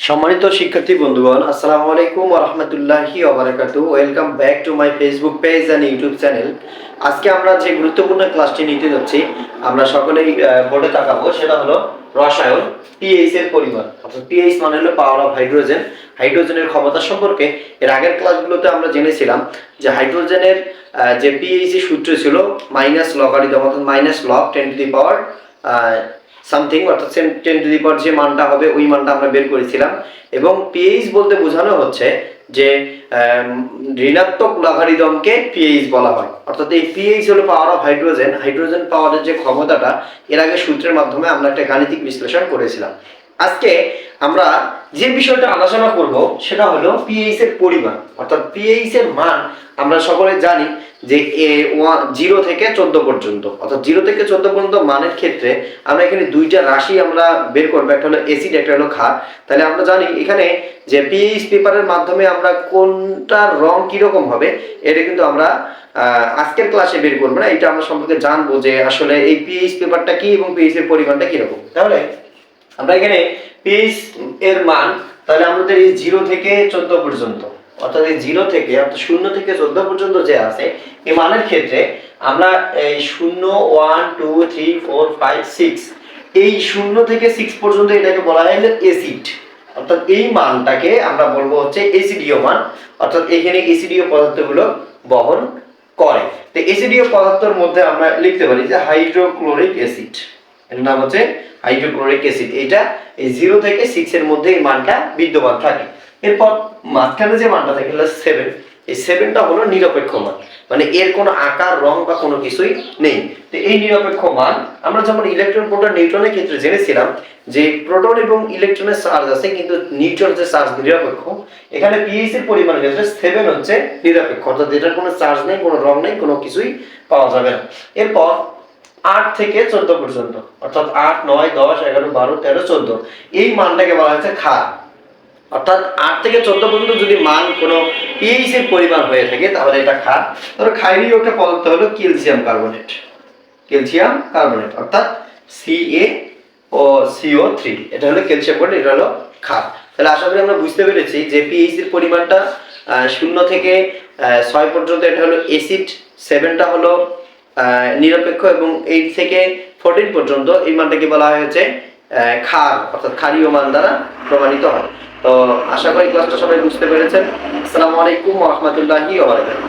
সম্মানিত শিক্ষার্থী বন্ধুগণ, আসসালামু আলাইকুম রহমতুল্লাহি ওবারাকাতু welcome back to my Facebook page and YouTube channel আজকে আমরা যে গুরুত্বপূর্ণ ক্লাসটি নিতে যাচ্ছি, আমরা সকলেই বোর্ডে তাকাবো, সেটা হলো রসায়ন পিএইচ এর পরিমাণ। অর্থাৎ পিএইচ মানে হলো পাওয়ার অফ হাইড্রোজেন হাইড্রোজেনের ক্ষমতা সম্পর্কে এর আগের ক্লাসগুলোতে আমরা জেনেছিলাম যে হাইড্রোজেনের যে পিএইচ সূত্র ছিল মাইনাস লগারিদম অর্থাৎ minus log ten to the power something অর্থাৎ টেন টু দি পাওয়ার যে মানটা হবে, ওই মানটা আমরা বের করেছিলাম। এবং পিএইচ বলতে বোঝানো হচ্ছে যে ঋণাত্মক লাভারিদমকে পিএইচ বলা হয়। অর্থাৎ এই পিএইচ হলো পাওয়ার অফ হাইড্রোজেন হাইড্রোজেন পাওয়ারের যে ক্ষমতাটা, এর আগে সূত্রের মাধ্যমে আমরা একটা গাণিতিক বিশ্লেষণ করেছিলাম। আজকে আমরা যে বিষয়টা আলোচনা করব, সেটা হলো পিএইচ এর পরিমাণ। অর্থাৎ পিএইচ এর মান আমরা সকলে জানি যে এ ওয়ান জিরো থেকে চোদ্দ পর্যন্ত। অর্থাৎ জিরো থেকে চোদ্দ পর্যন্ত মানের ক্ষেত্রে আমরা এখানে দুইটা রাশি আমরা বের করব। একটা হলো এসিড একটা হলো ক্ষার। তাহলে আমরা জানি এখানে যে পিএইচ পেপারের মাধ্যমে আমরা কোনটার রং কীরকম হবে, এটা কিন্তু আমরা আজকের ক্লাসে বের করব না। এটা আমরা সম্পর্কে জানব যে আসলে এই পিএইচ পেপারটা কি এবং পিএইচ এর পরিমাণটা কীরকম। তাহলে আমরা এখানে পিএইচ এর মান, তাহলে আমাদের এই জিরো থেকে চোদ্দ পর্যন্ত, অর্থাৎ এই জিরো থেকে, অর্থাৎ শূন্য থেকে চোদ্দ পর্যন্ত যে আছে, এই মানের ক্ষেত্রে আমরা এই শূন্য one two three four five six এই শূন্য থেকে সিক্স পর্যন্ত এটাকে বলা হয় এসিড অর্থাৎ এই মানটাকে আমরা বলব হচ্ছে এসিডিও মান, অর্থাৎ এখানে এসিডিও পদার্থগুলো বহন করে। তো এসিডিও পদার্থের মধ্যে আমরা লিখতে পারি যে হাইড্রোক্লোরিক অ্যাসিড এর নাম হচ্ছে হাইড্রোক্লোরিক অ্যাসিড এটা এই জিরো থেকে সিক্স এর মধ্যে এই মানটা বিদ্যমান থাকে। এরপর মাঝখানে যে মানটা থাকে হলো সেভেন এই সেভেনটা হলো নিরপেক্ষ মান। মানে এর কোনো আকার, রং বা কোনো কিছুই নেই। তো এই নিরপেক্ষ মান, আমরা যেমন ইলেকট্রন প্রোটন নিউট্রনের ক্ষেত্রে জেনেছিলাম যে প্রোটন এবং ইলেকট্রনের চার্জ আছে, কিন্তু নিউট্রন যে চার্জ নিরপেক্ষ, এখানে পিএইচ এর পরিমাণের ক্ষেত্রে সেভেন হচ্ছে নিরপেক্ষ। অর্থাৎ এটার কোনো চার্জ নেই, কোনো রং নেই, কোনো কিছুই পাওয়া যাবে না। এরপর আট থেকে চোদ্দ পর্যন্ত। অর্থাৎ আট, নয়, দশ, এগারো, বারো, তেরো, চোদ্দ। এই মানটাকে বলা হচ্ছে ক্ষার অর্থাৎ আট থেকে চোদ্দ পর্যন্ত যদি মান কোনো পিএইচ পরিমাণ হয়ে থাকে, তাহলে এটা ক্ষার ধরো ক্ষারীয় একটা পদার্থ হলো ক্যালসিয়াম কার্বনেট ক্যালসিয়াম কার্বনেট অর্থাৎ সিএ ও সিও থ্রি এটা হলো ক্যালসিয়াম কার্বনেট এটা হলো ক্ষার তাহলে আশা করি আমরা বুঝতে পেরেছি যে পিএইচ পরিমাণটা শূন্য থেকে ছয় পর্যন্ত এটা হলো এসিড সেভেনটা হলো নিরপেক্ষ এবং এইট থেকে ফোরটিন পর্যন্ত এই মানটাকে বলা হয়েছে খার, অর্থাৎ খারীয় মান দ্বারা প্রমাণিত হয়। তো আশা করি ক্লাসটা সবাই বুঝতে পেরেছেন। আসসালামু আলাইকুম রহমতুল্লাহি ওয়া বারাকাতুহু।